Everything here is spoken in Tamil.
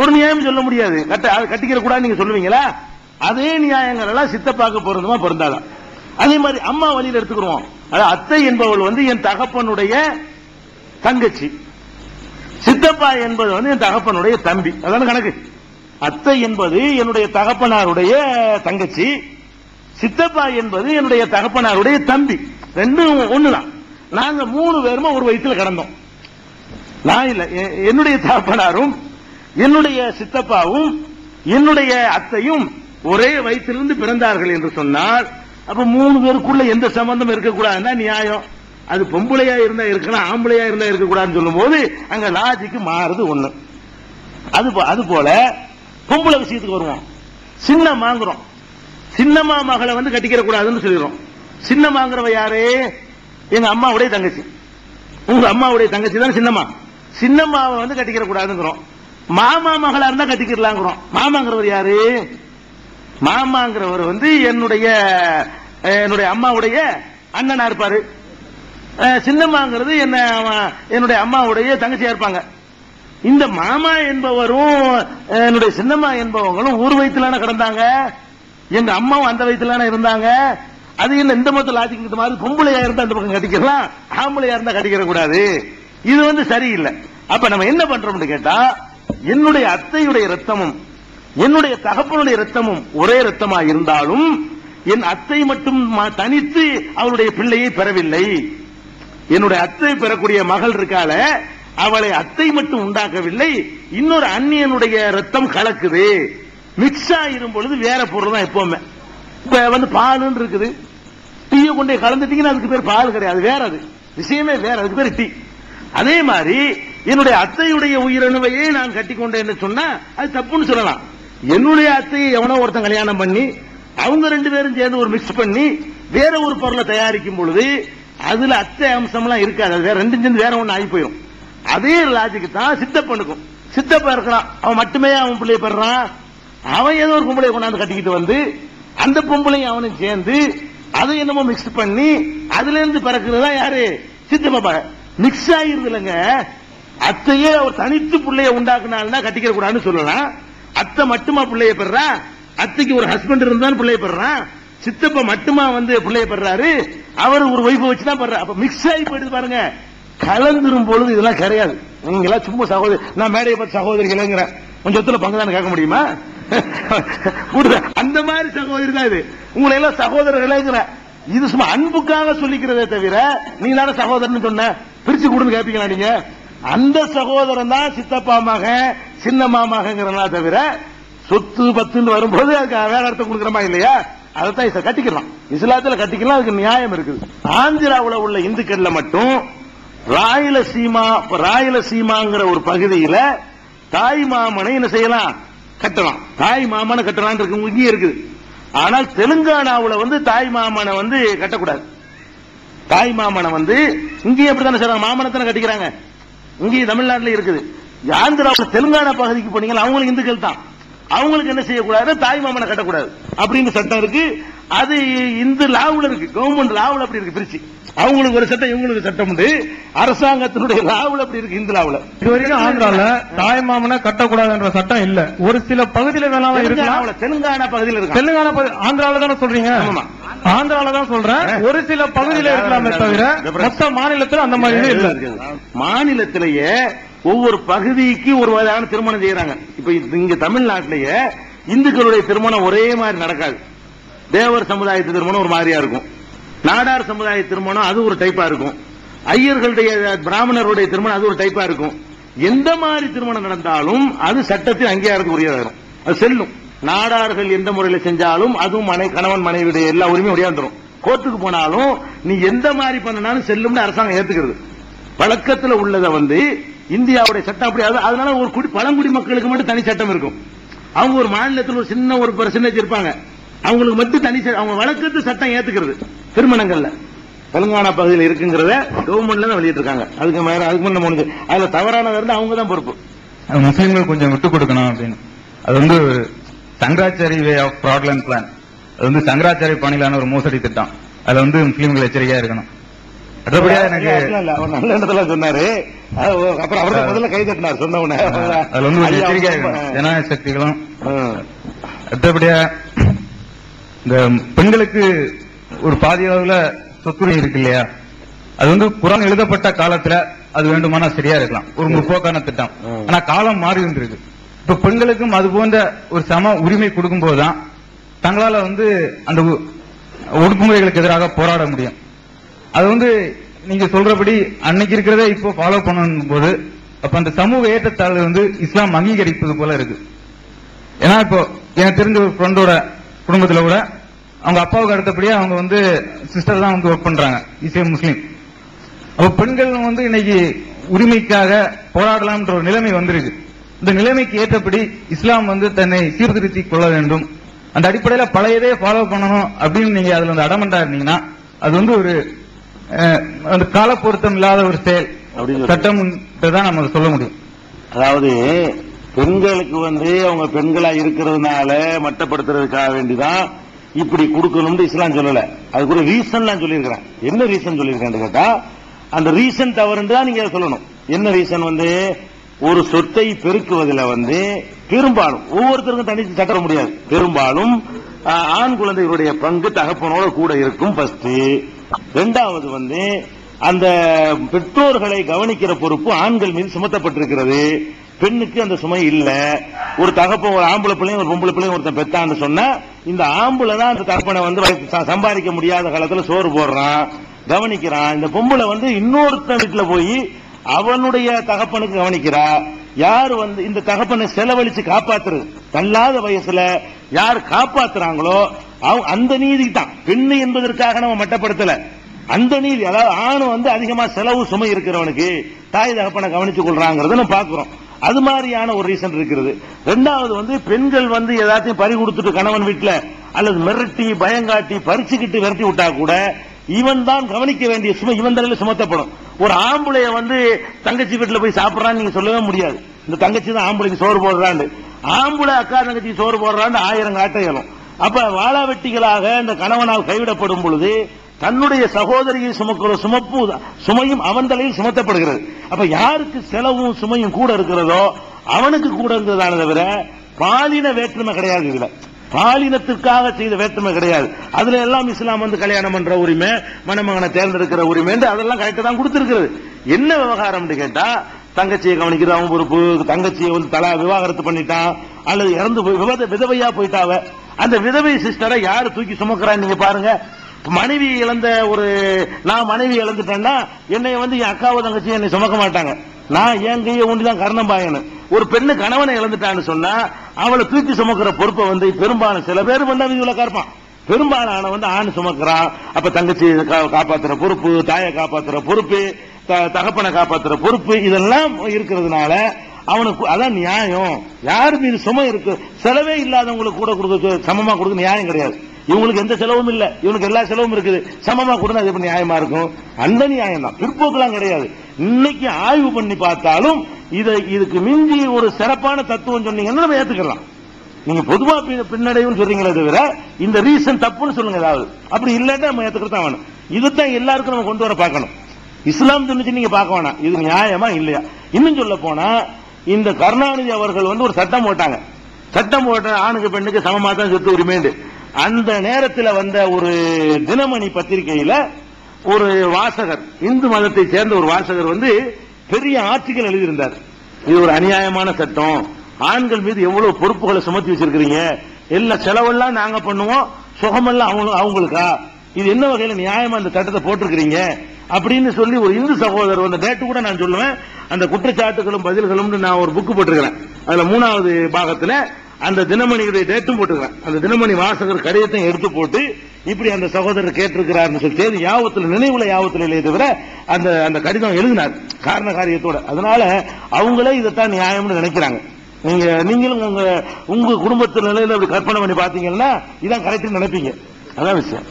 ஒரு நியாயம் சொல்ல முடியாது. கட்ட கட்டிக்கிற கூடாது நீங்க சொல்லுவீங்களா? அதே நியாயங்கள் எல்லாம் சித்தப்பாக்கு பொருந்தமா பொருந்தாதான் அதே மாதிரி அம்மா வழியில எடுத்துக்கிறோம் அத்தை என்பவள் வந்து என் தகப்பனுடைய தங்கச்சி. சித்தப்பா என்பது வந்து என் தகப்பனுடைய தம்பி. அதான கணக்கு? அத்தை என்பது என்னுடைய தகப்பனாருடைய தங்கச்சி. சித்தப்பா என்பது என்னுடைய தகப்பனாருடைய தம்பி. ரெண்டும் ஒண்ணுதான். நாங்க மூணு பேருமா ஒரு வயிற்றுல கடந்தோம். நான் இல்ல எ- என்னுடைய தாப்பனாரும் என்னுடைய சித்தப்பாவும் என்னுடைய அத்தையும் ஒரே வயிற்றிலிருந்து பிறந்தார்கள் என்று சொன்னால் அப்ப மூணு பேருக்குள்ள எந்த சம்பந்தம் இருக்கக்கூடாதுன்னா நியாயம். அது பொம்பளையா இருந்தா இருக்கலாம் ஆம்பளையா இருந்தா இருக்கக்கூடாதுன்னு சொல்லும்போது அங்க லாஜிக்கு மாறுது ஒண்ணு. அது போ- அது போல பொம்பளை விஷயத்துக்கு வருவோம். சின்னம்மாங்கிறோம் சின்னம்மா மகளை வந்து கட்டிக்கிற கூடாதுன்னு சொல்லிடுறோம் சின்னம்மாங்கிறவ யாரு? எங்க அம்மாவுடைய தங்கச்சி. உங்க அம்மாவுடைய தங்கச்சி தான் சின்னம்மா சின்னம்மாவை வந்து கட்டிக்கிற கூடாதுங்கிறோம் மாமா மகளா இருந்தா கட்டிக்கிறலாங்கிறோம் மாமாங்கிறவர் யாரு? மாமாங்கிறவர் வந்து என்னுடைய என்னுடைய அம்மாவுடைய அண்ணனா இருப்பாரு. சின்னம்மாங்கிறது என்ன என்னுடைய அம்மாவுடைய தங்கச்சியா இருப்பாங்க. இந்த மாமா என்பவரும் என்னுடைய சின்னம்மா என்பவங்களும் ஊர் வயிற்றுலான கிடந்தாங்க. எங்க அம்மாவும் அந்த வயிற்றுலான இருந்தாங்க. அது என்ன இந்த மொத்த லாஜிக் மாதிரி பொம்பளையா இருந்தா அந்த பக்கம் கட்டிக்கலாம் ஆம்பளையா இருந்தா கட்டிக்கிற கூடாது இது வந்து சரியில்லை. அப்ப நம்ம என்ன பண்றோம்னு கேட்டா என்னுடைய அத்தையுடைய ரத்தமும் என்னுடைய தகப்பனுடைய ரத்தமும் ஒரே ரத்தமா இருந்தாலும் என் அத்தை மட்டும் தனித்து அவருடைய பிள்ளையை பெறவில்லை. என்னுடைய அத்தை பெறக்கூடிய மகள் இருக்கால அவளை அத்தை மட்டும் உண்டாக்கவில்லை இன்னொரு அந்நியனுடைய ரத்தம் கலக்குது. மிக்ஸ் ஆயிரும் பொழுது வேற பொருள் தான் எப்பவுமே. இப்ப வந்து பாலுன்னு இருக்குது. டீயை கொண்டு கலந்துட்டீங்கன்னா அதுக்கு பேர் பால் கிடையாது வேற அது. விஷயமே வேற அதுக்கு பேர் டீ. அதே மாதிரி என்னுடைய அத்தையுடைய உயிரணுவையே நான் கட்டிக்கொண்டேன்னு சொன்னா அது தப்புன்னு சொல்லலாம். என்னுடைய அத்தையை எவனோ ஒருத்தன் கல்யாணம் பண்ணி அவங்க ரெண்டு பேரும் சேர்ந்து ஒரு மிக்ஸ் பண்ணி வேற ஒரு பொருளை தயாரிக்கும் பொழுது அதுல அத்தை அம்சம்லாம் இருக்காது. அது வேற ரெண்டு சேர்ந்து வேற ஒண்ணு ஆகி போயிடும் அதே லாஜிக் தான் சித்தப்பனுக்கும். சித்தப்பா இருக்கிறான். அவன் மட்டுமே அவன் பிள்ளைய பெறான் அவன் ஏதோ ஒரு பொம்பளை கொண்டாந்து கட்டிக்கிட்டு வந்து அந்த பொம்பளையும் அவனும் சேர்ந்து அதை என்னமோ மிக்ஸ் பண்ணி அதுல இருந்து தான் யாரு? சித்தப்பா. மிக்ஸ் ஆகிருது இல்லைங்க. அத்தையே அவர் தனித்து பிள்ளைய உண்டாக்குனால்தான் கட்டிக்கிற கூடாதுன்னு சொல்லலாம். அத்தை மட்டுமா பிள்ளைய பெறா? அத்தைக்கு ஒரு ஹஸ்பண்ட் இருந்தாலும் பிள்ளைய பெறான் சித்தப்பா மட்டுமா வந்து பிள்ளைய பெறாரு? அவர் ஒரு ஒய்ஃபை வச்சு தான் பெறாரு அப்ப மிக்ஸ் ஆகி போயிடுது பாருங்க. கலந்துரும் பொழுது இதெல்லாம் கிடையாது. நீங்க எல்லாம் சும்மா சகோதரி நான் மேடையை பார்த்து சகோதரிகளுங்கிறேன் கொஞ்சம் சொத்துல பங்குதான் கேட்க முடியுமா? அந்த மாதிரி சகோதரி தான் இது. உங்களை எல்லாம் சகோதரர்களேங்கிற. இது சும்மா அன்புக்காக சொல்லிக்கிறதே தவிர நீ தானே சகோதரன் சொன்ன? பிரிச்சு கொடுன்னு கேப்பீங்களா நீங்க? அந்த சகோதரன் தான் சித்தப்பா மகன் சின்னம்மா மகங்கிறனா தவிர சொத்து பத்துன்னு வரும்போது அதுக்கு வேற அர்த்தம் கொடுக்குறமா இல்லையா? அதைத்தான் இச கட்டிக்கலாம். இஸ்லாத்துல கட்டிக்கலாம் அதுக்கு நியாயம் இருக்குது. ஆந்திராவுல உள்ள இந்துக்கள்ல மட்டும் ராயலசீமா ராயலசீமாங்கிற ஒரு பகுதியில தாய் மாமனை என்ன செய்யலாம்? கட்டலாம். தாய் மாமனை கட்டலாம் இருக்கு இங்கேயும் இருக்குது. ஆனால் தெலுங்கானாவுல வந்து தாய் மாமனை வந்து கட்டக்கூடாது. தாய் மாமனை வந்து இங்கேயும் அப்படித்தானே செய்றாங்க? மாமனை தானே கட்டிக்கிறாங்க. இங்கேயும் தமிழ்நாட்டில் இருக்குது. ஆந்திராவில் தெலுங்கானா பகுதிக்கு போனீங்கன்னா அவங்களுக்கு இந்துக்கள் தான். அவங்களுக்கு என்ன செய்யக்கூடாது? தாய் மாமனை கட்டக்கூடாது. அப்படின்னு சட்டம் இருக்கு. அது இந்த லாவுல இருக்கு. கவர்மெண்ட் லாவுல அப்படி இருக்கு பிரிச்சு. அவங்களுக்கு ஒரு சட்டம் இவங்களுக்கு சட்டம் உண்டு. அரசாங்கத்தினுடைய லாவுல அப்படி இருக்கு இந்த லாவுல. இது வரைக்கும் ஆந்திரால தாய் மாமனை கட்டக்கூடாதுன்ற சட்டம் இல்ல. ஒரு சில பகுதியில வேணாலும் தெலுங்கானாவுல தெலுங்கானா பகுதியில் இருக்கு? தெலுங்கானா ஆந்திரால தானே சொல்றீங்க. ஆந்திரால தான் சொல்றேன். ஒரு சில பகுதியில இருக்கலாமே தவிர மொத்த மாநிலத்துல அந்த மாதிரி இல்ல. மாநிலத்திலேயே ஒவ்வொரு பகுதிக்கு ஒரு வகையான திருமணம் செய்யறாங்க. இப்ப இங்க தமிழ்நாட்டிலேயே இந்துக்களுடைய திருமணம் ஒரே மாதிரி நடக்காது. தேவர் சமுதாயத்து திருமணம் ஒரு மாதிரியா இருக்கும். நாடார் சமுதாய திருமணம் அது ஒரு டைப்பா இருக்கும். ஐயர்களுடைய பிராமணருடைய திருமணம் அது ஒரு டைப்பா இருக்கும். எந்த மாதிரி திருமணம் நடந்தாலும் அது சட்டத்தில் அங்கீகாரத்துக்கு உரியதாகும் அது செல்லும். நாடார்கள் எந்த முறையில் செஞ்சாலும் அதுவும் மனை கணவன் மனைவியுடைய எல்லா உரிமையும் உடையாந்துரும் கோர்ட்டுக்கு போனாலும் நீ எந்த மாதிரி பண்ணனாலும் செல்லும்னு அரசாங்கம் ஏத்துக்கிறது. வழக்கத்தில் உள்ளதை வந்து இந்தியாவுடைய சட்டம் அப்படி அதனால ஒரு குடி பழங்குடி மக்களுக்கு மட்டும் தனி சட்டம் இருக்கும். அவங்க ஒரு மாநிலத்தில் ஒரு சின்ன ஒரு பர்சன்டேஜ் இருப்பாங்க அவங்களுக்கு மட்டும் தனி சட்டம் அவங்க வழக்கத்து சட்டம் ஏத்துக்கிறது திருமணங்கள்ல. தெலுங்கானா பகுதியில் இருக்குங்கிறத கவர்மெண்ட்ல தான் வெளியிட்டு இருக்காங்க அதுக்கு மேல அதுக்கு முன்ன முடிஞ்சு அதுல தவறானது இருந்தா அவங்க தான் பொறுப்பு. முஸ்லீம்கள் கொஞ்சம் விட்டு கொடுக்கணும் அப்படின்னு. அது வந்து ஒரு சங்கராச்சாரி வே ஆஃப் ப்ராட்லன் பிளான் அது வந்து சங்கராச்சாரி பணியிலான ஒரு மோசடி திட்டம். அதுல வந்து முஸ்லீம்கள் எச்சரிக்கையா இருக்கணும். அடுத்தபடியா எனக்கு அவர் நல்ல இடத்துல சொன்னாரு. அப்புறம் முதல்ல கை தட்டினார் சொன்ன உடனே அதுல வந்து. ஜனநாயக சக்திகளும். அடுத்தபடியா இந்த பெண்களுக்கு ஒரு பாதி அளவுல சொத்துரிமை இருக்கு இல்லையா? அது வந்து குரான் எழுதப்பட்ட காலத்துல அது வேண்டுமானா சரியா இருக்கலாம். ஒரு முற்போக்கான திட்டம். ஆனா காலம் மாறி வந்திருக்கு. இப்ப பெண்களுக்கும் அது போன்ற ஒரு சம உரிமை கொடுக்கும் போதுதான் தங்களால வந்து அந்த ஒடுக்குமுறைகளுக்கு எதிராக போராட முடியும். அது வந்து நீங்க சொல்றபடி அன்னைக்கு இருக்கிறத இப்போ ஃபாலோ பண்ணும் போது அப்ப அந்த சமூக ஏற்றத்தாழ்வு வந்து இஸ்லாம் அங்கீகரிப்பது போல இருக்கு. ஏன்னா இப்போ எனக்கு தெரிஞ்ச ஒரு ஃப்ரெண்டோட குடும்பத்துல கூட அவங்க அப்பாவுக்கு அடுத்தபடியே அவங்க வந்து சிஸ்டர் தான் வந்து ஒர்க் பண்றாங்க இசை முஸ்லீம். அப்ப பெண்கள் வந்து இன்னைக்கு உரிமைக்காக போராடலாம்ன்ற ஒரு நிலைமை வந்திருக்கு இந்த நிலைமைக்கு ஏற்றபடி இஸ்லாம் வந்து தன்னை சீர்திருத்திக் கொள்ள வேண்டும். அந்த அடிப்படையில பழையதே ஃபாலோ பண்ணணும் அப்படின்னு நீங்க அதுல வந்து அடமண்டா இருந்தீங்கன்னா அது வந்து ஒரு அந்த கால பொருத்தம் இல்லாத ஒரு செயல். சட்டம் தான் நம்ம சொல்ல முடியும். அதாவது பெண்களுக்கு வந்து அவங்க பெண்களா இருக்கிறதுனால மட்டப்படுத்துறதுக்காக வேண்டிதான் இப்படி கொடுக்கணும்னு இஸ்லாம் சொல்லல. அதுக்கு ஒரு ரீசன் சொல்லியிருக்கிறேன். என்ன ரீசன் சொல்லியிருக்கேன்னு கேட்டா அந்த ரீசன் தவறுன்னு தான் நீங்க சொல்லணும். என்ன ரீசன் வந்து? ஒரு சொத்தை பெருக்குவதில் வந்து பெரும்பாலும் ஒவ்வொருத்தருக்கும் தனித்து சட்டர முடியாது. பெரும்பாலும் ஆண் குழந்தைகளுடைய பங்கு தகப்பனோட கூட இருக்கும் ஃபர்ஸ்ட் ரெண்டாவது வந்து அந்த பெற்றோர்களை கவனிக்கிற பொறுப்பு ஆண்கள் மீது சுமத்தப்பட்டிருக்கிறது. பெண்ணுக்கு அந்த சுமை இல்ல. ஒரு தகப்பன் ஒரு ஆம்பளை பிள்ளையும் ஒரு பொம்பளை பிள்ளையும் ஒருத்தன் பெத்தான்னு சொன்னா இந்த ஆம்பளை தான் அந்த தகப்பனை வந்து வயசு ச- சம்பாதிக்க முடியாத காலத்துல சோறு போடுறான் கவனிக்கிறான். இந்த பொம்பளை வந்து இன்னொருத்தன் வீட்டுல போய் அவனுடைய தகப்பனுக்கு கவனிக்கிறா. யார் வந்து இந்த தகப்பனை செலவழிச்சு காப்பாத்துறது தள்ளாத வயசுல யார் காப்பாத்துறாங்களோ அவங்க அந்த நீதி தான் பெண்ணு என்பதற்காக நம்ம மட்டப்படுத்தல. அந்த நீதி அதாவது ஆண் வந்து அதிகமா செலவு சுமை இருக்கிறவனுக்கு தாய் தகப்பனை கவனிச்சு கொள்றாங்கிறத பாக்குறோம் அது மாதிரியான ஒரு ரீசன் இருக்கிறது. ரெண்டாவது வந்து பெண்கள் வந்து ஏதாச்சும் பறி கொடுத்துட்டு கணவன் வீட்டுல அல்லது மிரட்டி பயங்காட்டி பறிச்சுக்கிட்டு விரட்டி விட்டா கூட இவன் தான் கவனிக்க வேண்டிய சுமை இவன் தலையில சுமத்தப்படும். ஒரு ஆம்பளைய வந்து தங்கச்சி வீட்டுல போய் சாப்பிடறான்னு நீங்க சொல்லவே முடியாது. இந்த தங்கச்சி தான் ஆம்பளைக்கு சோறு போடுறான்னு ஆம்பளை அக்கா தங்கச்சி சோறு போடுறான்னு ஆயிரம் காட்ட இயலும். அப்ப வாழா வெட்டிகளாக இந்த கணவனால் கைவிடப்படும் பொழுது தன்னுடைய சகோதரியை சுமக்கிற சுமப்பு சுமையும் அவன் தலையில் சுமத்தப்படுகிறது. அப்ப யாருக்கு செலவும் சுமையும் கூட இருக்கிறதோ அவனுக்கு கூட இருக்கிறதான தவிர பாலின வேற்றுமை கிடையாது இதுல. பாலினத்திற்காக செய்த வேற்றுமை கிடையாது. அதுல எல்லாம் இஸ்லாம் வந்து கல்யாணம் பண்ற உரிமை மணமகனை தேர்ந்தெடுக்கிற உரிமை அதெல்லாம் கரெக்டா தான் கொடுத்திருக்கிறது. என்ன விவகாரம் கேட்டா தங்கச்சியை கவனிக்கிறது அவன் பொறுப்பு தங்கச்சியை வந்து தலா விவாகரத்து பண்ணிட்டான் அல்லது இறந்து போய் விதவையா போயிட்டாவ அந்த விதவை சிஸ்டரை யாரு தூக்கி சுமக்கிறான்னு நீங்க பாருங்க. மனைவி இழந்த ஒரு நான் மனைவி இழந்துட்டேன்னா என்னை வந்து என் அக்காவை தங்கச்சி என்னை சுமக்க மாட்டாங்க. நான் என் கையை ஒண்டிதான் கர்ணம் பாயணும் ஒரு பெண்ணு கணவனை இழந்துட்டான்னு சொன்னா அவளை தூக்கி சுமக்கிற பொறுப்பை வந்து பெரும்பாலும் சில பேர் பண்ண விதிவில இருப்பான் பெரும்பாலான வந்து ஆண் சுமக்கிறான் அப்ப தங்கச்சி கா- காப்பாத்துற பொறுப்பு தாயை காப்பாத்துற பொறுப்பு த- தகப்பனை காப்பாத்துற பொறுப்பு இதெல்லாம் இருக்கிறதுனால அவனுக்கு அதான் நியாயம். யாரு மீது சுமை இருக்கு? செலவே இல்லாதவங்களுக்கு கூட கொடுக்க சமமா கொடுக்க நியாயம் கிடையாது. இவங்களுக்கு எந்த செலவும் இல்ல. இவனுக்கு எல்லா செலவும் இருக்குது. சமமா கொடுத்தா இது எப்படி நியாயமா இருக்கும்? அந்த நியாயம் தான். பிற்போக்கெல்லாம் கிடையாது. இன்னைக்கு ஆய்வு பண்ணி பார்த்தாலும் இதை இதுக்கு மிஞ்சி ஒரு சிறப்பான தத்துவம் சொன்னீங்கன்னா நம்ம ஏத்துக்கலாம். நீங்க பொதுவா பி- பின்னடைவுன்னு சொல்றீங்களே தவிர இந்த ரீசன் தப்புன்னு சொல்லுங்க ஏதாவது. அப்படி இல்லாட்டா நம்ம ஏத்துக்கிட்டு தான் வேணும். இதுதான் எல்லாருக்கும் நம்ம கொண்டு வர பார்க்கணும். இஸ்லாம் சொன்னிச்சு நீங்க பார்க்க வேணாம். இது நியாயமா இல்லையா? இன்னும் சொல்ல போனா இந்த கருணாநிதி அவர்கள் வந்து ஒரு சட்டம் போட்டாங்க. சட்டம் போட்ட ஆணுக்கு பெண்ணுக்கு சமமா தான் சொத்து உரிமைண்டு. அந்த நேரத்தில் வந்த ஒரு தினமணி பத்திரிகையில ஒரு வாசகர் இந்து மதத்தை சேர்ந்த ஒரு வாசகர் வந்து பெரிய ஆட்சிகள் எழுதியிருந்தார். இது ஒரு அநியாயமான சட்டம். ஆண்கள் மீது எவ்வளவு பொறுப்புகளை சுமத்தி வச்சிருக்கிறீங்க? எல்லா செலவெல்லாம் நாங்க பண்ணுவோம். சுகமெல்லாம் அவங்களுக்கா? இது என்ன வகையில நியாயமா இந்த சட்டத்தை போட்டிருக்கிறீங்க? அப்படின்னு சொல்லி ஒரு இந்து சகோதரர் அந்த டேட்டு கூட நான் சொல்லுவேன். அந்த குற்றச்சாட்டுகளும் பதில்களும் நான் ஒரு புக்கு போட்டிருக்கிறேன். அதுல மூணாவது பாகத்துல அந்த தினமணியுடைய டேட்டும் போட்டுக்கிறேன் அந்த தினமணி வாசகர் கடிதத்தையும் எடுத்து போட்டு இப்படி அந்த சகோதரர் கேட்டிருக்கிறார்னு சொல்லி செய்தி யாபத்தில் நினைவுல யாபத்தில் இல்லையே தவிர அந்த அந்த கடிதம் எழுதினார். காரண காரியத்தோட. அதனால அவங்களே இதைத்தான் நியாயம்னு நினைக்கிறாங்க. நீங்க நீங்களும் உங்க உங்க குடும்பத்து நிலையில அப்படி கற்பனை பண்ணி பாத்தீங்கன்னா இதான் கரெக்டுன்னு நினைப்பீங்க. அதான் விஷயம்.